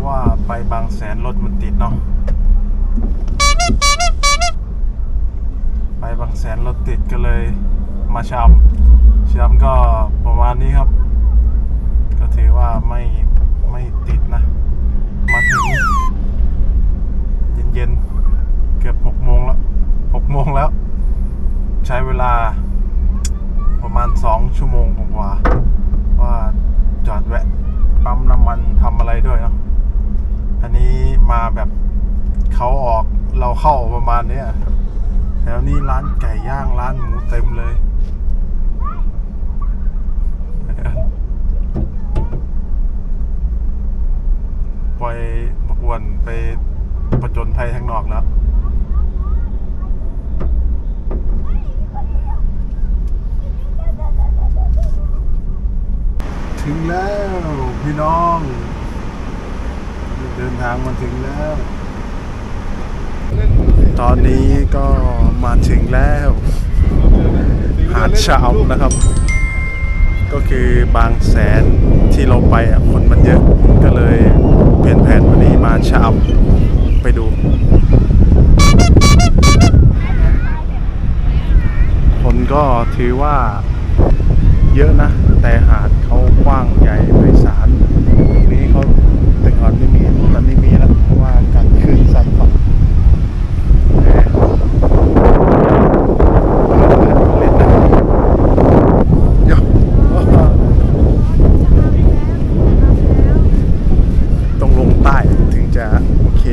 ราว่าไปบางแสนรถมันติดเนาะไปบางแสนรถติดก็เลยมาชามชามก็ประมาณนี้ครับ ก็ถือว่าไม่ไม่ติดนะ มาถึงเย็นๆ เกือบหกโมงแล้วหกโมงแล้ว ใช้เวลาประมาณสองชั่วโมงกว่าว่าจอดแวะปั๊มน้ำมันทำอะไรด้วยเนาะ อันนี้มาแบบเขาออกเราเข้าประมาณเนี้ยแถวนี้ร้านไก่ย่างร้านหมูเต็มเลยไปล่อบกวนไปประจนภัยทางนอกแล้วถึงแล้วพี่น้อง เดินทางมาถึงแล้ว ตอนนี้ก็มาถึงแล้ว หาดชะอำนะครับ ก็คือบางแสนที่เราไปอะคนมันเยอะก็เลยเปลี่ยนแผนวันนี้มาชะอำไปดู คนก็ถือว่าเยอะนะ แต่หาดเขากว้างใหญ่ไพศาล แต่ก่อนไม่มีตอนนี้มีแล้วเพราะว่าการขึ้นสัตว์ฝั่งแหมเล่นะต้องลงใต้ถึงจะโอเค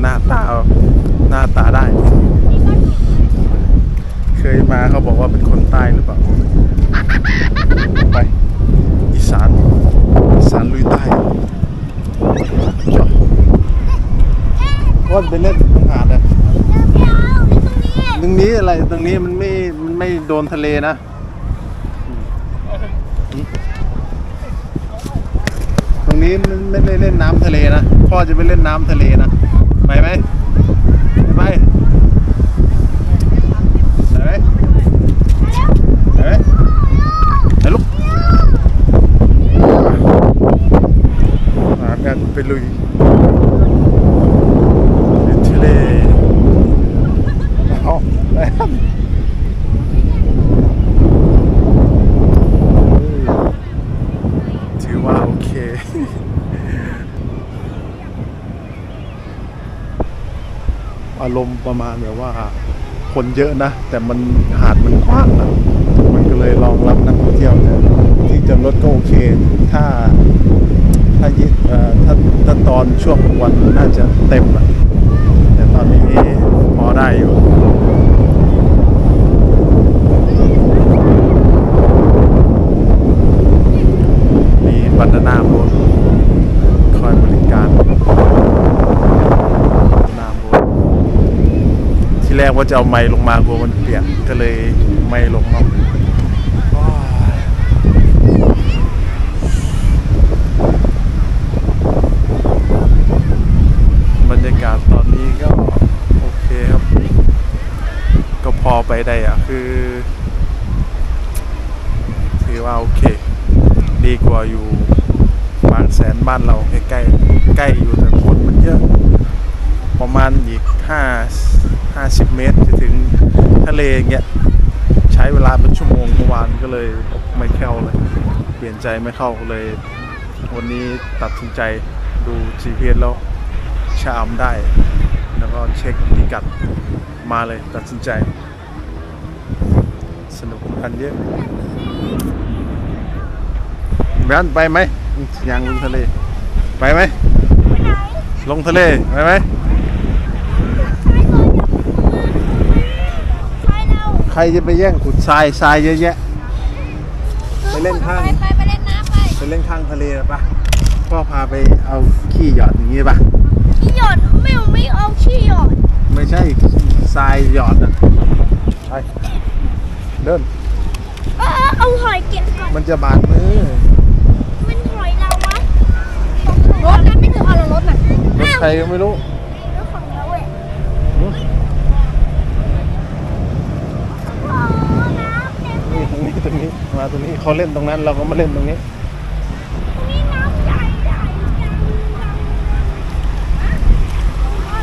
หน้าตาหน้าตาได้ เคยมาเขาบอกว่าเป็นคนใต้หรือเปล่า ไป อีสานอีสานลุยใต้ ว่าไปเล่นหาดอะตรงนี้อะไรตรงนี้มันไม่มันไม่โดนทะเลนะตรงนี้มันไม่ได้เล่นน้ำทะเลนะพ่อจะไปเล่นน้ำทะเลนะไปไหมไปไหมไปไหมไปลูก หากัน ไปลุยในทะเลเอาถือว่าโอเคอารมณ์ประมาณแบบว่า คนเยอะนะ แต่มันหาดมันกว้างอะมันก็เลยรองรับนักท่องเที่ยวเนี่ยที่จอดรถก็โอเค ถ้า ถ้ายิเอ่อถ้าถ้าตอนช่วงวันน่าจะเต็มอะแต่ตอนนี้พอได้อยู่มีบันดานาโบนคอยบริการนาโบนที่แรกว่าจะเอาไม้ลงมากลัวมันเปียกก็เลยไม่ลงเนาะว้าย บรรยาศตอนนี้ก็โอเคครับ ก็พอไปได้อะคือ ถือว่าโอเค ดีกว่าอยู่บางแสนบ้านเราใกล้ๆใกล้อยู่แต่คนมันเยอะ ประมาณอีกห้าห้าสิบเมตรจะถึงทะเลอย่างเงี้ยใช้เวลาเป็นชั่วโมงเมื่อวานก็เลยไม่เข้าเลย เปลี่ยนใจไม่เข้าเลย วันนี้ตัดสินใจดู GPS แล้ว ชะอำได้ แล้วก็เช็คพิกัดมาเลยตัดสินใจ สนุกกันเยอะแบนไปไหมยังลงทะเล ไปไหม ลงทะเล ไปไหมใครจะไปแย่งขุดทรายทรายเยอะแยะ ไปเล่นข้าง ไปไปเล่นน้ำไป ไปเล่นข้างทะเลปะพ่อพาไปเอาขี้หยอดอย่างงี้ปะ หยอดไม่เอาไม่เอาขี้หยอดไม่ใช่ทรายหยอดอะไปเดิน เออเอาหอยเก็บก่อนมันจะบาดมือมันหอยเราวะรถนั้นไม่ถึงเอารถน่ะรถใครก็ไม่รู้รถของเราเว้ยหึโอ้น้ำเต็มนี่ตรงนี้ตรงนี้มาตรงนี้เขาเล่นตรงนั้นเราก็มาเล่นตรงนี้นี่น้ำใหญ่ใหญ่ใหญ่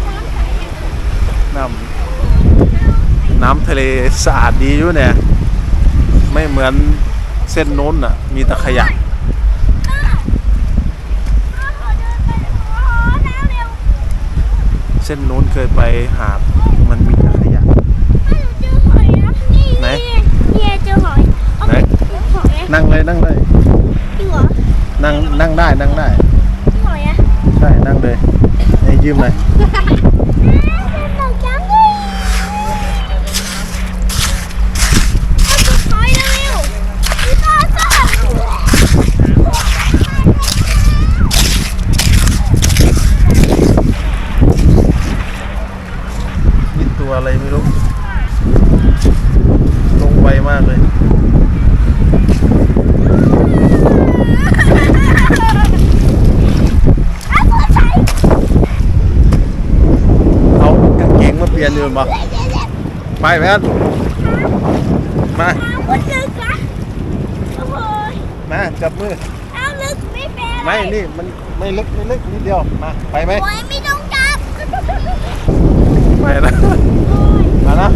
น้ำใสเนี่ย น้ำ น้ำทะเลสะอาดดีอยู่เนี่ย ไม่เหมือนเส้นโน้นอะ มีแต่ขยะอ้าวอ้าวขอเดินไปอ๋อน้ำเร็วเส้นโน้นเคยไปหาดมันมีแต่ขยะอ้าวเจอหอยนะนี่ไหนนี่เจอหอยเอาไหนเจอหอยอะนั่งเลยนั่งเลยจริงเหรอนั่งนั่งได้นั่งได้จริงหอยอะใช่นั่งเลยให้ยืมเลย สนุกจัง ยืนบ่ไปแพทมาน้ำมันลึกนะโอ้โหมาจับมือน้ำลึกไม่เป็นไม่นี่มันไม่ลึกไม่ลึกนิดเดียวมาไปไหมโอ้ยไม่ต้องจับไปนะโอ้ยมานะ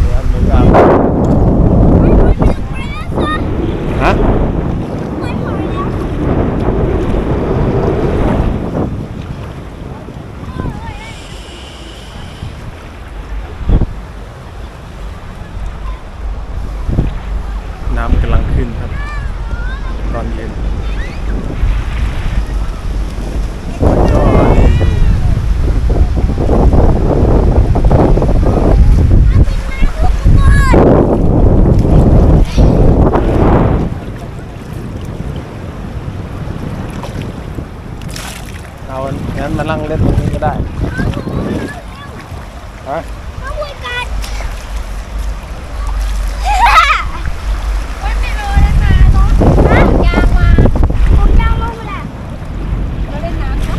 เดี๋ยวมืออาบฮะ ไม่พอแล้ว น้ำกำลังขึ้นครับ ตอนเย็นก็ดีอยู่เอางั้นมานั่งเล่นตรงนี้ก็ได้ ฮะมาคุยกันวันไม่รู้นะคะน้องฮะยางมาผมยางลงไปแล้วมาเล่นน้ำนะ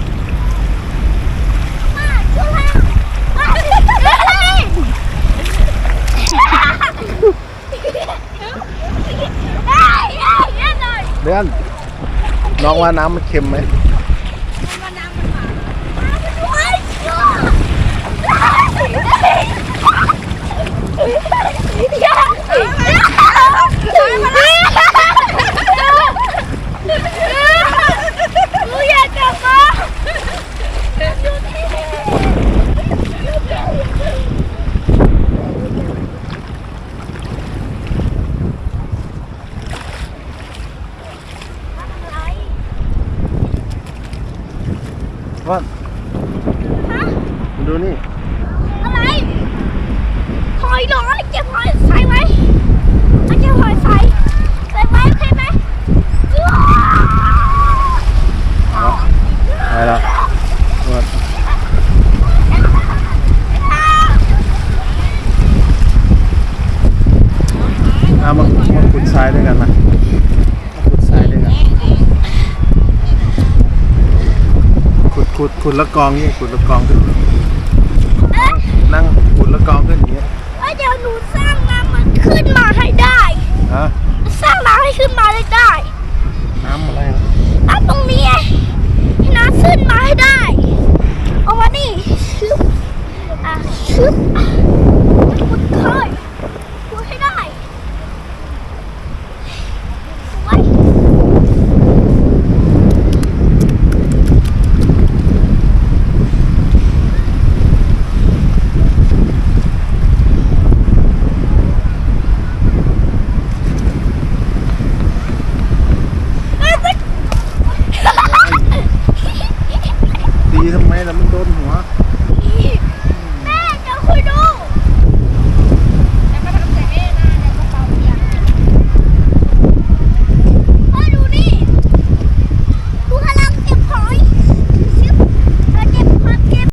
มาช่วยมาเฮ้ยเฮ้ยเฮ้ยเล่นหน่อยเดือนน้องว่าน้ำมันเค็มไหม ว่าดูนี่ อะไรหอยหรอเก็บหอยใส่ไหมเอาเก็บ หอยใส่ใส่ไมโอเคไหมไปแล้วว่าเอามามาขุดทรายด้วยกันนะมาขุดทรายด้วยกันขุดขุดขุดล้วกองนี่ขุดล้วกองขึ้นนั่งขุดล้วกองขึ้นอย่างเงี้ยว่าเดี๋ยวหนูสร้างน้ำมันขึ้นมาให้ได้ ฮะสร้างน้ำให้ขึ้นมาได้ได้น้ำอะไรนะน้ำตรงนี้ไงให้น้ำขึ้นมาให้ได้ เอามานี่ชึบอะชึบขุดค่อยขุดให้ได้สวย ตี ทำไมล่ะมันโดนหัว